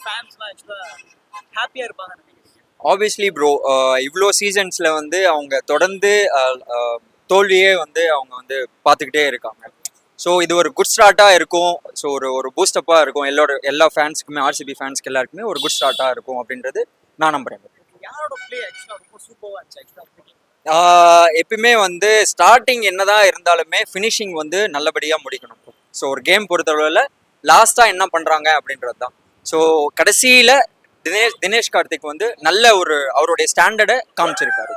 ஃபேன்ஸ்லாம் ஆக்சுவலாக ஹாப்பியாக இருப்பாங்க நினைக்கிறீங்க ஆப்வியஸ்லி ப்ரோ இவ்வளோ சீசன்ஸில் வந்து அவங்க தொடர்ந்து அஹ், அஹ், தோல்வியே வந்து அவங்க வந்து பார்த்துக்கிட்டே இருக்காங்க. ஸோ இது ஒரு குட் ஸ்டார்ட்டாக இருக்கும். ஸோ ஒரு ஒரு பூஸ்டப்பாக இருக்கும். எல்லாரோட எல்லா ஃபேன்ஸுக்குமே ஆர்சிபி ஃபேன்ஸ்க்கு எல்லாருக்குமே ஒரு குட் ஸ்டார்ட்டாக இருக்கும் அப்படின்றது நான் நம்புறேன். எப்பயுமே வந்து ஸ்டார்டிங் என்னதான் இருந்தாலுமே ஃபினிஷிங் வந்து நல்லபடியாக முடிக்கணும். ஸோ ஒரு கேம் பொறுத்தளவில் லாஸ்ட்டாக என்ன பண்ணுறாங்க அப்படின்றது தான் ஸோ கடைசியில் தினேஷ் தினேஷ் கார்த்திக் வந்து நல்ல ஒரு அவருடைய ஸ்டாண்டர்டை காமிச்சிருக்காரு.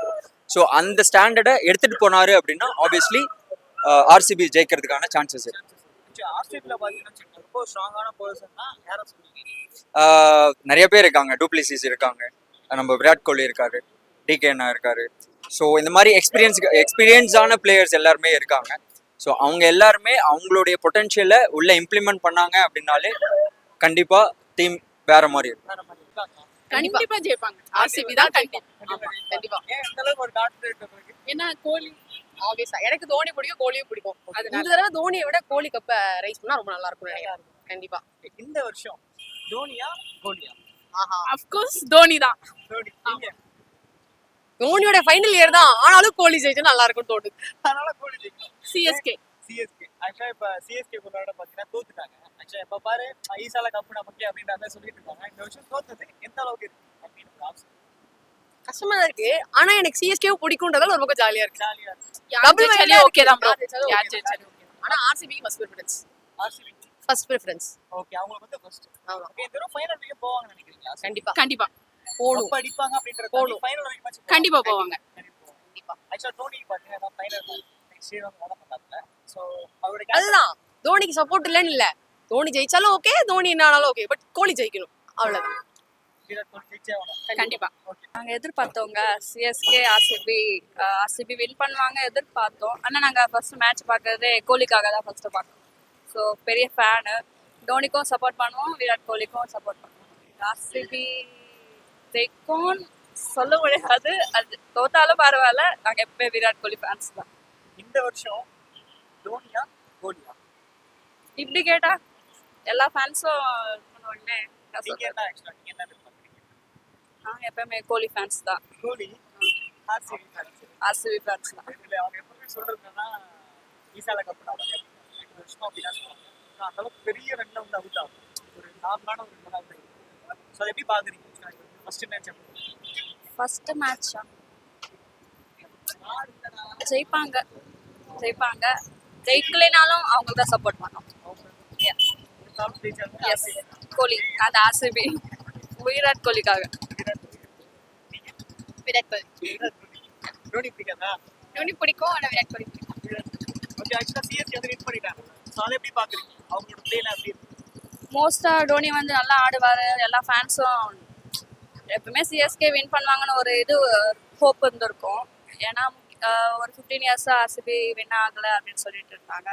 ஸோ அந்த ஸ்டாண்டர்டை எடுத்துகிட்டு போனாரு அப்படின்னா ஆப்வியஸ்லி ஆர்சிபி ஜெயிக்கிறதுக்கான சான்சஸ் இருக்கு நிறைய பேர் இருக்காங்க. டூப்ளிசிஸ் இருக்காங்க. நம்ம விராட் கோலி இருக்காரு. டிகேனா இருக்காரு. ஸோ இந்த மாதிரி எக்ஸ்பீரியன்ஸ் எக்ஸ்பீரியன்ஸான பிளேயர்ஸ் எல்லாருமே இருக்காங்க. ஸோ அவங்க எல்லாருமே அவங்களுடைய பொட்டென்ஷியலை உள்ள இம்ப்ளிமெண்ட் பண்ணாங்க அப்படின்னாலே கண்டிப்பாக டீம் வேற மாதிரி இருக்கும். கண்டிப்பா. ஜெயிப்பாங்க. ஆர்சிபி தான் கண்டிப்பா. கண்டிப்பா. ஏன்னா கோலி ஆப்வியஸா எனக்கு தோனி பிடிக்கும் கோலியும் பிடிக்கும். அது இந்த தடவை தோனியை விட கோலி கப்ப ரைஸ் பண்ணா ரொம்ப நல்லா இருக்கும் நினைக்கிறேன். கண்டிப்பா. இந்த வருஷம் தோனியா கோலியா? ஆஹா. அஃப்கோர்ஸ் தோனி தான். தோனியோட ஃபைனல் இயர் தான். ஆனாலும் கோலி ஜெயிச்சா நல்லா இருக்கும் தோணுது. அதனால கோலி ஜெயிக்கும். சிஎஸ்கே சிஎஸ்கே ஆக்சுவலா இப்ப சிஎஸ்கே பொருளாட பாத்தீங்கன்னா தோத்துட்டாங்க. ஆக்சுவலா இப்ப பாரு ஈசால கப்பு நமக்கே அப்படின்ற மாதிரி சொல்லிட்டு இருக்காங்க. இந்த வருஷம் தோத்தது. எந்த அளவுக்கு இருக்கு? அப்படின்னு. கஷ்டமா தான் இருக்கு. ஆனா எனக்கு சிஎஸ்கே பிடிக்கும்ன்றதால ஒரு பக்கம் ஜாலியா இருக்கு. ஜாலியா இருக்கு. ஜெயிச்சாலும் wide ஓகே தான் ப்ரோ ஆனா RCB first preference RCB first preference okay அவங்களுக்கு வந்து ஃபர்ஸ்ட் ஆமா. ஓகே இந்த தடவை ஃபைனல் வரைக்கும் போவாங்கன்னு நினைக்கிறீங்களா? கண்டிப்பா. கண்டிப்பா. போடும் கப் அடிப்பாங்க அப்படின்றது போடும். ஃபைனல் வரைக்கும் போவாங்க. கண்டிப்பா போவாங்க. கண்டிப்பா. ஆக்சுவலா தோனி பாத்தீங்கன்னா ஃபைனல் நெக்ஸ்ட் இயர் வந்து வர மாட்டாங்க சோ அவருடைய அதுதான். தோனிக்கு சப்போர்ட் இல்லைன்னு இல்ல. தோனி ஜெயிச்சாலும் ஓகே தோனி என்ன ஆனாலும் ஓகே பட் கோலி ஜெயிக்கணும். அவ்வளவுதான். கண்டிப்பா. ஓகே நாங்கள் எதிர்பார்த்தவங்க சிஎஸ்கே ஆர்சிபி ஆர்சிபி வின் பண்ணுவாங்க எதிர்பார்த்தோம். ஆனால் நாங்கள் ஃபர்ஸ்ட் மேட்ச் பார்க்கறதே கோலிக்காக தான் ஃபர்ஸ்ட்டு பார்த்தோம் ஸோ பெரிய ஃபேனு தோனிக்கும் சப்போர்ட் பண்ணுவோம் விராட் கோலிக்கும் சப்போர்ட் பண்ணுவோம். ஆர்சிபி ஜெயிக்கும் சொல்ல முடியாது. அது தோத்தாலும் பரவாயில்ல. நாங்கள் எப்பவுமே விராட் கோலி ஃபேன்ஸ் தான். இந்த வருஷம் கோலியா இப்படி கேட்டா எல்லா ஃபேன்ஸும் உடனே நீங்க எப்பவுமே கோலி ஃபேன்ஸ் தான். Kohli? RCB fans RCB fans தான். இதுல அவங்க எப்பவுமே சொல்றது என்னன்னா ஈசால கப் தான் ரெண்டு வருஷம் அந்த அளவுக்கு பெரிய ரன்ல வந்து அவுட் ஆகும். ஒரு நார்மலான ஒரு ரன் அவுட் ஸோ அதை எப்படி பாக்குறீங்க? ஃபர்ஸ்ட் மேட்ச் ஃபர்ஸ்ட் மேட்சா ஜெயிப்பாங்க. ஜெயிப்பாங்க. ஜெயிக்கலைனாலும் அவங்க தான் சப்போர்ட் பண்ணோம் எஸ் கோலி அது ஆர்சிபி விராட் கோலிக்காக. விராட் கோலி. தோனி பிடிக்காதா? தோனி பிடிக்கும் ஆனா விராட் கோலி பிடிக்கும். ஓகே ஆக்சுவலா சிஎஸ்கே வந்து வின் பண்ணிட்டாங்க. ஸோ அதை எப்படி பாக்குறீங்க அவங்களோட பிளேல எப்படி மோஸ்ட்டாக டோனி வந்து நல்லா ஆடுவார். எல்லா ஃபேன்ஸும் எப்பவுமே சிஎஸ்கே வின் பண்ணுவாங்கன்னு ஒரு இது ஹோப் இருந்திருக்கும். ஏன்னா ஒரு ஃபிஃப்டீன் இயர்ஸாக ஆர்சிபி வின் ஆகலை அப்படின்னு சொல்லிட்டு இருந்தாங்க.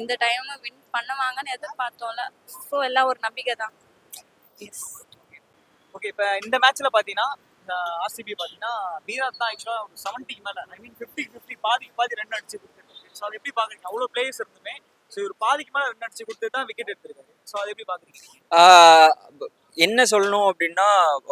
இந்த டைம் வின் பண்ணுவாங்கன்னு எதிர்பார்த்தோம்ல. ஸோ எல்லாம் ஒரு நம்பிக்கை தான். எஸ் ஓகே இப்போ இந்த மேட்ச்ல பாத்தீங்கன்னா இந்த ஆர்சிபி பாத்தீங்கன்னா வீராட் தான் ஆக்சுவலா ஒரு செவன்ட்டிக்கு மேல. ஐ மீன் ஃபிஃப்டி ஃபிஃப்டி பாதிக்கு பாதி ரன் அடிச்சு கொடுத்துருக்காரு. ஸோ அதை எப்படி பாக்குறீங்க? அவ்வளோ பிளேயர்ஸ் இருந்துமே ஸோ இவர் பாதிக்கு மேல ரன் அடிச்சு கொடுத்து தான் விக்கெட் எடுத்திருக்காரு. ஸோ அதை எப்படி பாக்குறீங்க? ஆஹ் என்ன சொல்லணும் அப்படின்னா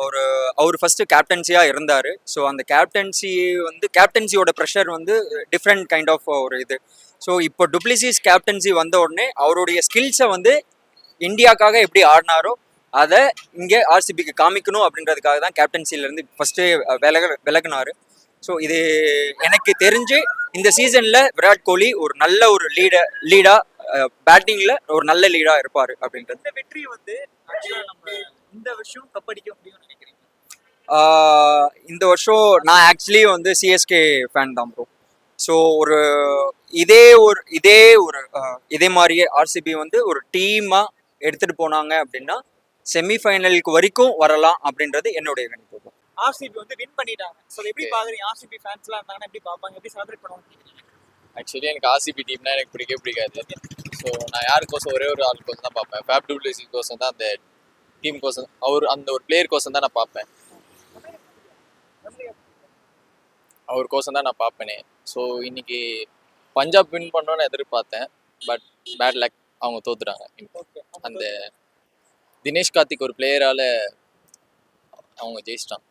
ஒரு அவர் ஃபர்ஸ்ட் கேப்டன்சியா இருந்தார். ஸோ அந்த கேப்டன்சி வந்து கேப்டன்சியோட ப்ரெஷர் வந்து டிஃப்ரெண்ட் கைண்ட் ஆஃப் ஒரு இது. ஸோ இப்போ டுப்ளிசிஸ் கேப்டன்சி வந்த உடனே அவருடைய ஸ்கில்ஸை வந்து இந்தியாக்காக எப்படி ஆடினாரோ அதை இங்கே ஆர்சிபிக்கு காமிக்கணும் அப்படின்றதுக்காக தான் கேப்டன்சிலேருந்து ஃபஸ்ட்டு விலக விலகினார். ஸோ இது எனக்கு தெரிஞ்சு இந்த சீசனில் விராட் கோலி ஒரு நல்ல ஒரு லீட லீடாக பேட்டிங்கில் ஒரு நல்ல லீடாக இருப்பார் அப்படின்றது. இந்த வெற்றி வந்து இந்த வருஷம் கப் அடிக்க முடியும்னு நினைக்கிறீங்க? இந்த வருஷம் நான் ஆக்சுவலி வந்து சிஎஸ்கே ஃபேன் தான் ப்ரோ ஸோ ஒரு இதே ஒரு இதே ஒரு இதே மாதிரியே ஆர்சிபி வந்து ஒரு டீமாக எடுத்துகிட்டு போனாங்க அப்படின்னா செமிஃபைனலுக்கு வரைக்கும் வரலாம் அப்படின்றது என்னுடைய கணிப்பு ஆர்சிபி வந்து வின் பண்ணிட்டாங்க. ஸோ எப்படி பாக்குறீங்க ஆர்சிபி ஃபேன்ஸ்லாம் இருந்தாங்கன்னா எப்படி பார்ப்பாங்க? எப்படி செலிப்ரேட் பண்ணுவாங்க? ஆக்சுவலி எனக்கு ஆர்சிபி டீம்னா எனக்கு பிடிக்கவே பிடிக்காது. ஸோ நான் யாருக்கோசம் ஒரே ஒரு ஆள் கோசம் தான் பார்ப்பேன். ஃபேப் டூப்ளிசி கோசம் தான் அந்த டீம் கோசம் அவர் அந்த ஒரு பிளேயர் கோசம் தான் நான் பார்ப்பேன். அவர் கோசம் தான் நான் பார்ப்பேனே. ஸோ இன்னைக்கு பஞ்சாப் வின் பண்ணோன்னு எதிர்பார்த்தேன். பட் பேட் லக் அவங்க தோத்துட்டாங்க. ஓகே அந்த தினேஷ் கார்த்திக் ஒரு பிளேயரால அவங்க ஜெயிச்சிட்டாங்க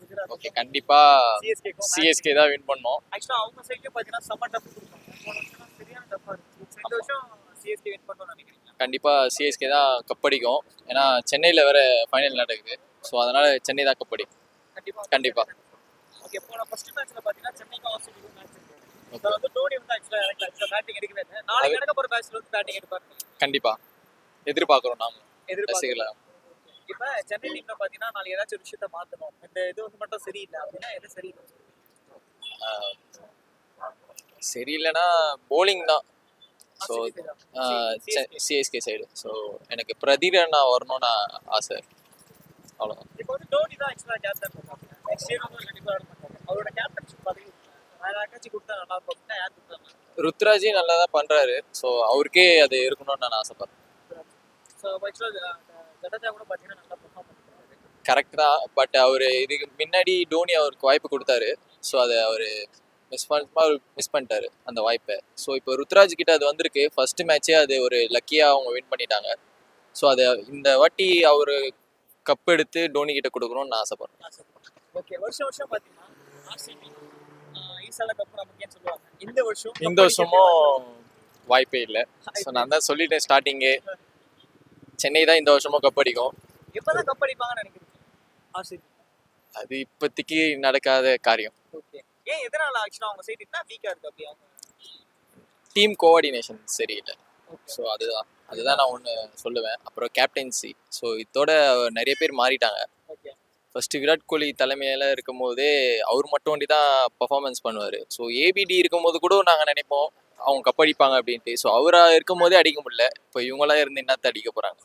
குஜராத் ஓகே கண்டிப்பா சிஎஸ்கே சிஎஸ்கே தான் வின் பண்ணோம். வருஷம் சிஎஸ்கே தான் கப்படிக்கும் ஏன்னா சென்னையில வேற ஃபைனல் நடக்குது. ஸோ அதனால சென்னை தான் கப்படிக்கும் கண்டிப்பா கண்டிப்பா. ஓகே போன ஃபர்ஸ்ட் மேட்ச்ல பாத்தீங்கன்னா சென்னைக்கும் ஆஸ்திரேலியா மேட்ச் இருக்கு இதுல வந்து டோனி வந்து ஆக்சுவலா எனக்கு ஆக்சுவலா பேட்டிங் எடுக்கவே இல்லை. நாளைக்கு நடக்க போற மேட்ச்ல வந்து பேட்டிங் எடுப்பாரு. கண்டிப்பா. எதிர்பார்க்குறோம் நாம. ரசிகர்களா. இப்ப சென்னை டீம்ல பாத்தீங்கன்னா நாளைக்கு ஏதாச்சும் விஷயத்த மாத்தணும். இந்த இது வந்து மட்டும் சரியில்லை. அப்படின்னா எது சரியில்லை. சரியில்லைன்னா போலிங் தான். ஸோ சிஎஸ்கே சைடு ஸோ எனக்கு பிரதீர் அண்ணா வரணும்னு ஆசை. அவ்வளோதான் ருத்ராஜி நல்லா தான் பண்றாரு. ஸோ அவருக்கே அது இருக்கணும்னு நான் ஆசைப்படுறேன். கரெக்ட் தான். பட் அவர் இதுக்கு முன்னாடி டோனி அவருக்கு வாய்ப்பு கொடுத்தாரு. ஸோ அதை அவர் மிஸ் பண்ண மிஸ் பண்ணிட்டாரு அந்த வாய்ப்பை. ஸோ இப்போ ருத்ராஜ் கிட்ட அது வந்திருக்கு. ஃபர்ஸ்ட் மேட்சே அது ஒரு லக்கியாக அவங்க வின் பண்ணிட்டாங்க. ஸோ அதை இந்த வாட்டி அவர் கப் எடுத்து டோனி கிட்ட கொடுக்கணும்னு நான் ஆசைப்படுறேன். ஓகே வருஷம் வருஷம் நமக்கேன்னு சொல்லுவாங்க. இந்த வருஷம் இந்த வருஷமும் வாய்ப்பே இல்லை. ஸோ நான் தான் சொல்லிட்டேன் ஸ்டார்டிங்கே சென்னை தான் இந்த வருஷமும் கப் அடிக்கும். எப்பதான் கப் அடிப்பாங்கன்னு ஆர்சிபி அது இப்போதைக்கு நடக்காத காரியம். ஏன் எதனால ஆக்சுவலா அவங்க சைடு என்ன வீக்கா இருக்கு அப்படி அவங்க டீம் கோஆர்டினேஷன் சரியில்லை ஸோ அதுதான். அதுதான் நான் ஒன்று சொல்லுவேன். அப்புறம் கேப்டன்சி ஸோ இதோட நிறைய பேர் மாறிட்டாங்க. ஃபர்ஸ்ட் விராட் கோலி தலைமையில் இருக்கும் போதே அவர் மட்டும் வண்டி தான் பர்ஃபார்மன்ஸ் பண்ணுவார். ஸோ ஏபிடி இருக்கும் போது கூட நாங்கள் நினைப்போம் அவங்க கப் அடிப்பாங்க அப்படின்ட்டு. ஸோ அவராக இருக்கும் போதே அடிக்க முடியல. இப்போ இவங்களாம் இருந்து என்னத்தை அடிக்க போகிறாங்க